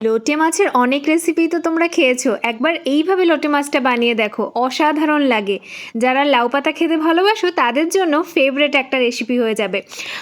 লোটে মাছের অনেক রেসিপি তো তোমরা খেয়েছো। একবার এইভাবে লোটে মাছটা বানিয়ে দেখো, অসাধারণ লাগে। যারা লাউ পাতা খেতে ভালোবাসো, তাদের জন্য ফেভারেট একটা রেসিপি হয়ে যাবে।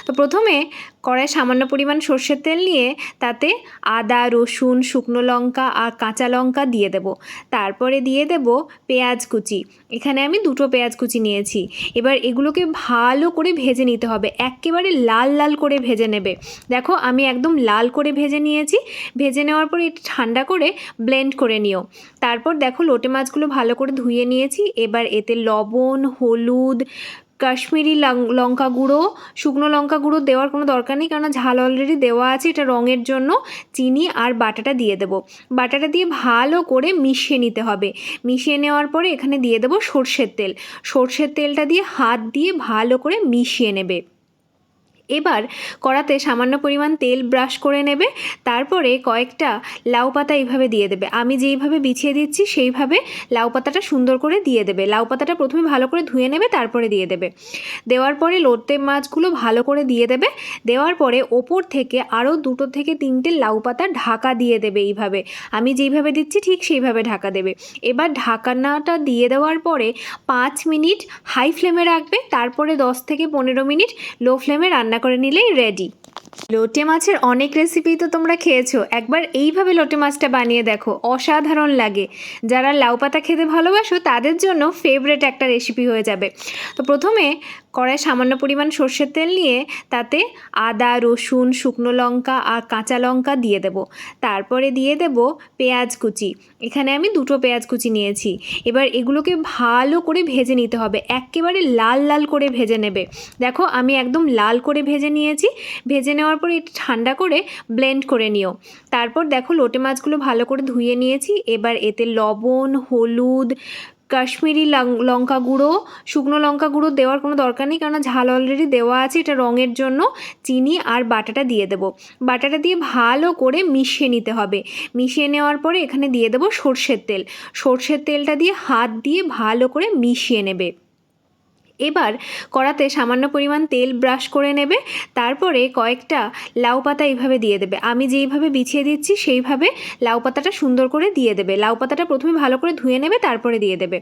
তো প্রথমে কড়াই সামান্য পরিমাণ সর্ষের তেল নিয়ে তাতে আদা, রসুন, শুকনো লঙ্কা আর কাঁচা লঙ্কা দিয়ে দেব। তারপরে দিয়ে দেব পেঁয়াজ কুচি। এখানে আমি দুটো পেঁয়াজ কুচি নিয়েছি। এবার এগুলোকে ভালো করে ভেজে নিতে হবে। একেবারে লাল লাল করে ভেজে নেবে। দেখো, আমি একদম লাল করে ভেজে নিয়েছি। ভেজে নেওয়ার পর এটা ঠান্ডা করে ব্লেন্ড করে নিও। তারপর দেখো, লোটে মাছগুলো ভালো করে ধুয়ে নিয়েছি। এবার এতে লবণ, হলুদ কাশ্মীরি লঙ্কা গুঁড়ো, শুকনো লঙ্কা গুঁড়ো দেওয়ার কোনো দরকার নেই, কেননা ঝাল অলরেডি দেওয়া আছে, এটা রঙের জন্য। চিনি আর বাটাটা দিয়ে দেব। বাটাটা দিয়ে ভালো করে মিশিয়ে নিতে হবে। মিশিয়ে নেওয়ার পরে এখানে দিয়ে দেবো সর্ষের তেল। সর্ষের তেলটা দিয়ে হাত দিয়ে ভালো করে মিশিয়ে নেবে। এবার কড়াতে সামান্য পরিমাণ তেল ব্রাশ করে নেবে, তারপরে কয়েকটা লাউ পাতা এইভাবে দিয়ে দেবে। আমি যেইভাবে বিছিয়ে দিচ্ছি, সেইভাবে লাউ পাতাটা সুন্দর করে দিয়ে দেবে। লাউ পাতাটা প্রথমে ভালো করে ধুয়ে নেবে, তারপরে দিয়ে দেবে। দেওয়ার পরে লোটে মাছগুলো ভালো করে দিয়ে দেবে। দেওয়ার পরে ওপর থেকে আরও দুটো থেকে তিনটে লাউ পাতা ঢাকা দিয়ে দেবে এইভাবে। আমি যেইভাবে দিচ্ছি, ঠিক সেইভাবে ঢাকা দেবে। এবার ঢাকানাটা দিয়ে দেওয়ার পরে পাঁচ মিনিট হাই ফ্লেমে রাখবে। তারপরে দশ থেকে পনেরো মিনিট লো ফ্লেমে রান্না করে নিলেই রেডি লোটে মাছের অনেক রেসিপি তো তোমরা খেয়েছো। একবার এইভাবে লোটে মাছটা বানিয়ে দেখো, অসাধারণ লাগে। যারা লাউ পাতা খেতে ভালোবাসো, তাদের জন্য ফেভারেট একটা রেসিপি হয়ে যাবে। তো প্রথমে কড়াই সামান্য পরিমাণ সর্ষের তেল নিয়ে তাতে আদা, রসুন, শুকনো লঙ্কা আর কাঁচা লঙ্কা দিয়ে দেব। তারপরে দিয়ে দেব পেঁয়াজ কুচি। এখানে আমি দুটো পেঁয়াজ কুচি নিয়েছি। এবার এগুলোকে ভালো করে ভেজে নিতে হবে। একেবারে লাল লাল করে ভেজে নেবে। দেখো, আমি একদম লাল করে ভেজে নিয়েছি। ভেজে নেওয়ার পরে এটা ঠান্ডা করে ব্লেন্ড করে নিও। তারপর দেখো, লোটে মাছগুলো ভালো করে ধুয়ে নিয়েছি। এবার এতে লবণ, হলুদ কাশ্মীরি লঙ্কা গুঁড়ো, শুকনো লঙ্কা গুঁড়ো দেওয়ার কোনো দরকার নেই, কেননা ঝাল অলরেডি দেওয়া আছে, এটা রঙের জন্য চিনি আর বাটাটা দিয়ে দেব। বাটাটা দিয়ে ভালো করে মিশিয়ে নিতে হবে। মিশিয়ে নেওয়ার পরে এখানে দিয়ে দেবো সর্ষের তেল। সর্ষের তেলটা দিয়ে হাত দিয়ে ভালো করে মিশিয়ে নেবে। এবার কড়াতে সামান্য পরিমাণ তেল ব্রাশ করে নেবে, তারপরে কয়েকটা লাউ পাতা এইভাবে দিয়ে দেবে। আমি যেইভাবে বিছিয়ে দিচ্ছি, সেইভাবে লাউ পাতাটা সুন্দর করে দিয়ে দেবে। লাউ পাতাটা প্রথমে ভালো করে ধুয়ে নেবে, তারপরে দিয়ে দেবে।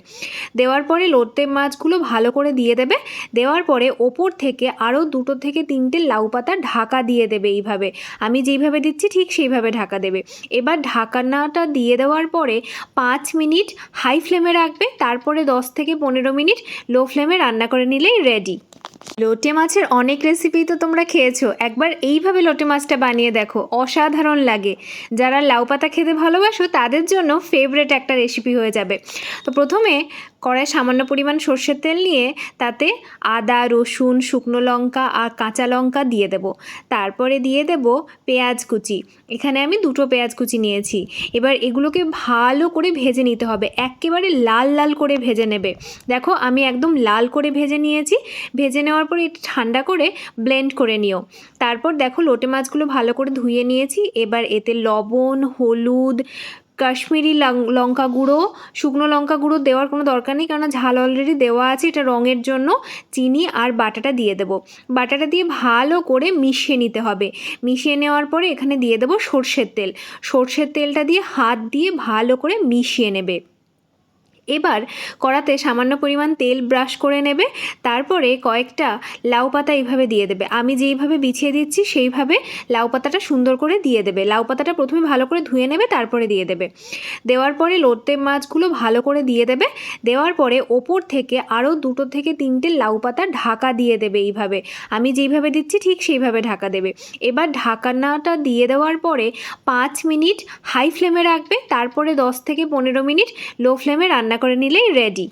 দেওয়ার পরে লোটে মাছগুলো ভালো করে দিয়ে দেবে। দেওয়ার পরে ওপর থেকে আরও দুটো থেকে তিনটে লাউ পাতা ঢাকা দিয়ে দেবে এইভাবে। আমি যেইভাবে দিচ্ছি, ঠিক সেইভাবে ঢাকা দেবে। এবার ঢাকানাটা দিয়ে দেওয়ার পরে পাঁচ মিনিট হাই ফ্লেমে রাখবে। তারপরে দশ থেকে পনেরো মিনিট লো ফ্লেমে রান্না করে নিলেই রেডি লোটে মাছের অনেক রেসিপি তো তোমরা খেয়েছো। একবার এইভাবে লোটে মাছটা বানিয়ে দেখো, অসাধারণ লাগে। যারা লাউ পাতা খেতে ভালোবাসো, তাদের জন্য ফেভারেট একটা রেসিপি হয়ে যাবে। তো প্রথমে কড়াই সামান্য পরিমাণ সর্ষের তেল নিয়ে তাতে আদা, রসুন, শুকনো লঙ্কা আর কাঁচা লঙ্কা দিয়ে দেব। তারপরে দিয়ে দেব পেঁয়াজ কুচি। এখানে আমি দুটো পেঁয়াজ কুচি নিয়েছি। এবার এগুলোকে ভালো করে ভেজে নিতে হবে। একেবারে লাল লাল করে ভেজে নেবে। দেখো, আমি একদম লাল করে ভেজে নিয়েছি। ভেজে নেওয়ার পর এটা ঠান্ডা করে ব্লেন্ড করে নিও। তারপর দেখো, লোটে মাছগুলো ভালো করে ধুয়ে নিয়েছি। এবার এতে লবণ, হলুদ কাশ্মীরি লঙ্কা গুঁড়ো, শুকনো লঙ্কা গুঁড়ো দেওয়ার কোনো দরকার নেই, কেননা ঝাল অলরেডি দেওয়া আছে, এটা রঙের জন্য চিনি আর বাটাটা দিয়ে দেব। বাটাটা দিয়ে ভালো করে মিশিয়ে নিতে হবে। মিশিয়ে নেওয়ার পরে এখানে দিয়ে দেবো সর্ষের তেল। সর্ষের তেলটা দিয়ে হাত দিয়ে ভালো করে মিশিয়ে নেবে। এবার কড়াতে সামান্য পরিমাণ তেল ব্রাশ করে নেবে, তারপরে কয়েকটা লাউ পাতা এইভাবে দিয়ে দেবে। আমি যেইভাবে বিছিয়ে দিচ্ছি, সেইভাবে লাউ পাতাটা সুন্দর করে দিয়ে দেবে। লাউ পাতাটা প্রথমে ভালো করে ধুয়ে নেবে, তারপরে দিয়ে দেবে। দেওয়ার পরে লোটে মাছগুলো ভালো করে দিয়ে দেবে। দেওয়ার পরে ওপর থেকে আরও দুটো থেকে তিনটে লাউ পাতা ঢাকা দিয়ে দেবে এইভাবে। আমি যেইভাবে দিচ্ছি, ঠিক সেইভাবে ঢাকা দেবে। এবার ঢাকানাটা দিয়ে দেওয়ার পরে পাঁচ মিনিট হাই ফ্লেমে রাখবে। তারপরে দশ থেকে পনেরো মিনিট লো ফ্লেমে রান্না করে নিলেই রেডি